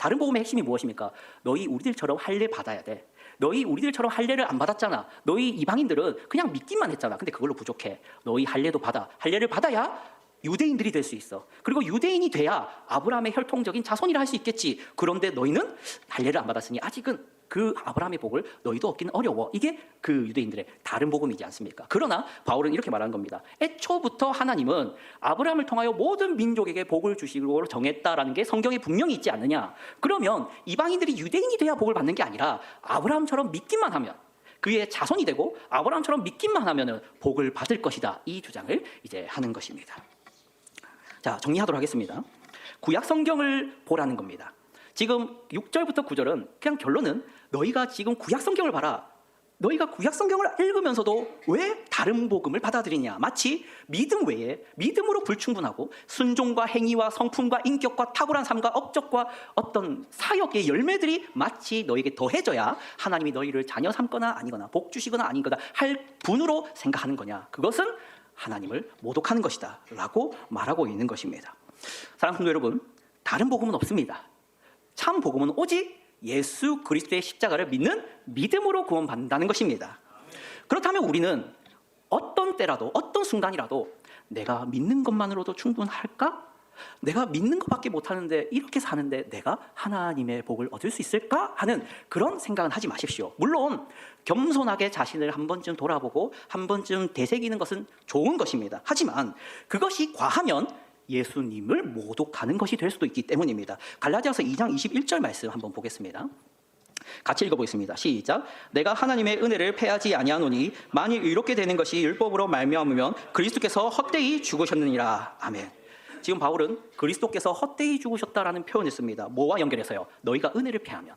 다른 복음의 핵심이 무엇입니까? 너희 우리들처럼 할례 받아야 돼. 너희 우리들처럼 할례를 안 받았잖아. 너희 이방인들은 그냥 믿기만 했잖아. 근데 그걸로 부족해. 너희 할례도 받아. 할례를 받아야 유대인들이 될 수 있어. 그리고 유대인이 돼야 아브라함의 혈통적인 자손이라 할 수 있겠지. 그런데 너희는 할례를 안 받았으니 아직은 그 아브라함의 복을 너희도 얻기는 어려워. 이게 그 유대인들의 다른 복음이지 않습니까? 그러나 바울은 이렇게 말하는 겁니다. 애초부터 하나님은 아브라함을 통하여 모든 민족에게 복을 주시기로 정했다라는 게 성경에 분명히 있지 않느냐? 그러면 이방인들이 유대인이 돼야 복을 받는 게 아니라 아브라함처럼 믿기만 하면 그의 자손이 되고 아브라함처럼 믿기만 하면은 복을 받을 것이다. 이 주장을 이제 하는 것입니다. 자, 정리하도록 하겠습니다. 구약 성경을 보라는 겁니다. 지금 6절부터 9절은 그냥 결론은 너희가 지금 구약 성경을 봐라. 너희가 구약 성경을 읽으면서도 왜 다른 복음을 받아들이냐? 마치 믿음 외에 믿음으로 불충분하고 순종과 행위와 성품과 인격과 탁월한 삶과 업적과 어떤 사역의 열매들이 마치 너에게 더해져야 하나님이 너희를 자녀 삼거나 아니거나 복 주시거나 아니거나 할 분으로 생각하는 거냐? 그것은 하나님을 모독하는 것이다 라고 말하고 있는 것입니다. 사랑하는 여러분, 다른 복음은 없습니다. 참 복음은 오직 예수 그리스도의 십자가를 믿는 믿음으로 구원받는다는 것입니다. 그렇다면 우리는 어떤 때라도 어떤 순간이라도 내가 믿는 것만으로도 충분할까? 내가 믿는 것밖에 못하는데 이렇게 사는데 내가 하나님의 복을 얻을 수 있을까? 하는 그런 생각은 하지 마십시오. 물론 겸손하게 자신을 한 번쯤 돌아보고 한 번쯤 되새기는 것은 좋은 것입니다. 하지만 그것이 과하면 예수님을 모독하는 것이 될 수도 있기 때문입니다. 갈라디아서 2장 21절 말씀 한번 보겠습니다. 같이 읽어보겠습니다. 시작. 내가 하나님의 은혜를 패하지 아니하노니 만일 이렇게 되는 것이 율법으로 말미암으면 그리스도께서 헛되이 죽으셨느니라. 아멘. 지금 바울은 그리스도께서 헛되이 죽으셨다라는 표현을 씁니다. 뭐와 연결해서요? 너희가 은혜를 패하면.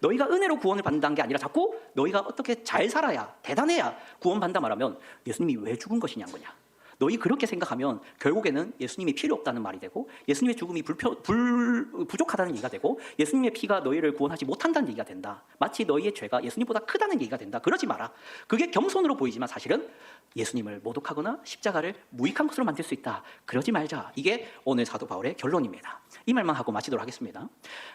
너희가 은혜로 구원을 받는다는 게 아니라 자꾸 너희가 어떻게 잘 살아야 대단해야 구원받는다 말하면 예수님이 왜 죽은 것이냐는 거냐. 너희 그렇게 생각하면 결국에는 예수님이 필요 없다는 말이 되고 예수님의 죽음이 불표, 불, 부족하다는 얘기가 되고 예수님의 피가 너희를 구원하지 못한다는 얘기가 된다. 마치 너희의 죄가 예수님보다 크다는 얘기가 된다. 그러지 마라. 그게 겸손으로 보이지만 사실은 예수님을 모독하거나 십자가를 무익한 것으로 만들 수 있다. 그러지 말자. 이게 오늘 사도 바울의 결론입니다. 이 말만 하고 마치도록 하겠습니다.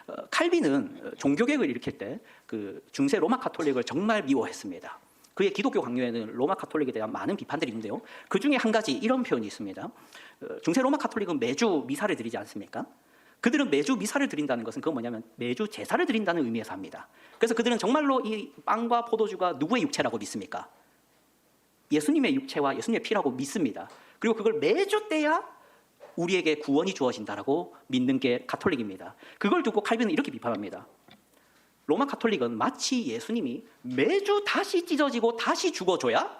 어, 칼빈은 종교개혁을 일으킬 때 그 중세 로마 카톨릭을 정말 미워했습니다. 그의 기독교 강요에는 로마 카톨릭에 대한 많은 비판들이 있는데요. 그 중에 한 가지 이런 표현이 있습니다. 어, 중세 로마 카톨릭은 매주 미사를 드리지 않습니까? 그들은 매주 미사를 드린다는 것은 그건 뭐냐면 매주 제사를 드린다는 의미에서 합니다. 그래서 그들은 정말로 이 빵과 포도주가 누구의 육체라고 믿습니까? 예수님의 육체와 예수님의 피라고 믿습니다. 그리고 그걸 매주 떼야 우리에게 구원이 주어진다라고 믿는 게 카톨릭입니다. 그걸 두고 칼빈은 이렇게 비판합니다. 로마 카톨릭은 마치 예수님이 매주 다시 찢어지고 다시 죽어줘야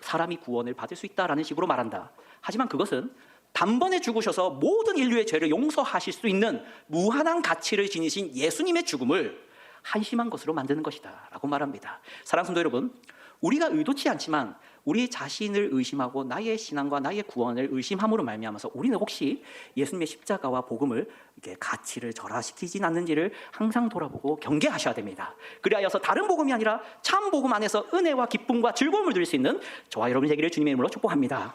사람이 구원을 받을 수 있다라는 식으로 말한다. 하지만 그것은 단번에 죽으셔서 모든 인류의 죄를 용서하실 수 있는 무한한 가치를 지니신 예수님의 죽음을 한심한 것으로 만드는 것이다 라고 말합니다. 사랑하는 성도 여러분, 우리가 의도치 않지만 우리 자신을 의심하고 나의 신앙과 나의 구원을 의심함으로 말미암아서 우리는 혹시 예수님의 십자가와 복음을 이렇게 가치를 절하시키진 않는지를 항상 돌아보고 경계하셔야 됩니다. 그리하여서 다른 복음이 아니라 참 복음 안에서 은혜와 기쁨과 즐거움을 누릴 수 있는 저와 여러분 되기를 주님의 이름으로 축복합니다.